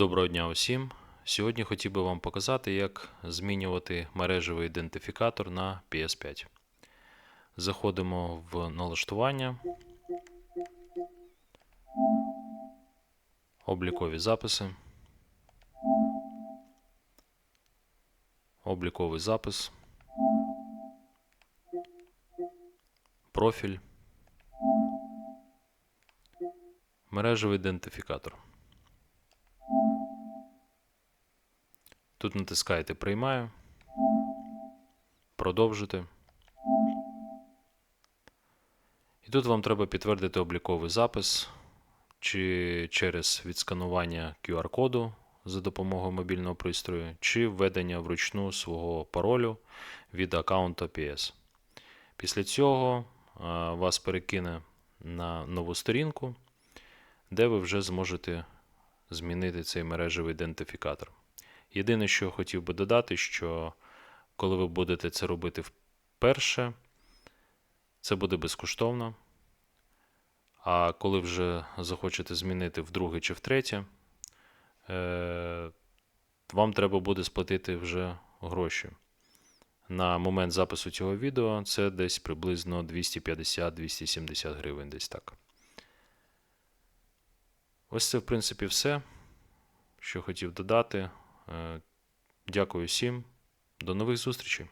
Доброго дня усім. Сьогодні хотів би вам показати, як змінювати мережевий ідентифікатор на PS5. Заходимо в налаштування, облікові записи, обліковий запис, профіль, мережевий ідентифікатор. Тут натискаєте Приймаю, продовжити. І тут вам треба підтвердити обліковий запис чи через відсканування QR-коду за допомогою мобільного пристрою, чи введення вручну свого паролю від аккаунту PS. Після цього вас перекине на нову сторінку, де ви вже зможете змінити цей мережевий ідентифікатор. Єдине, що хотів би додати, що коли ви будете це робити вперше, це буде безкоштовно. А коли вже захочете змінити вдруге чи втретє, е, вам треба буде сплатити вже гроші. На момент запису цього відео це десь приблизно 250-270 гривень, десь так. Ось це, в принципі, все, що хотів додати. Е, Дякую всім. До нових зустрічей.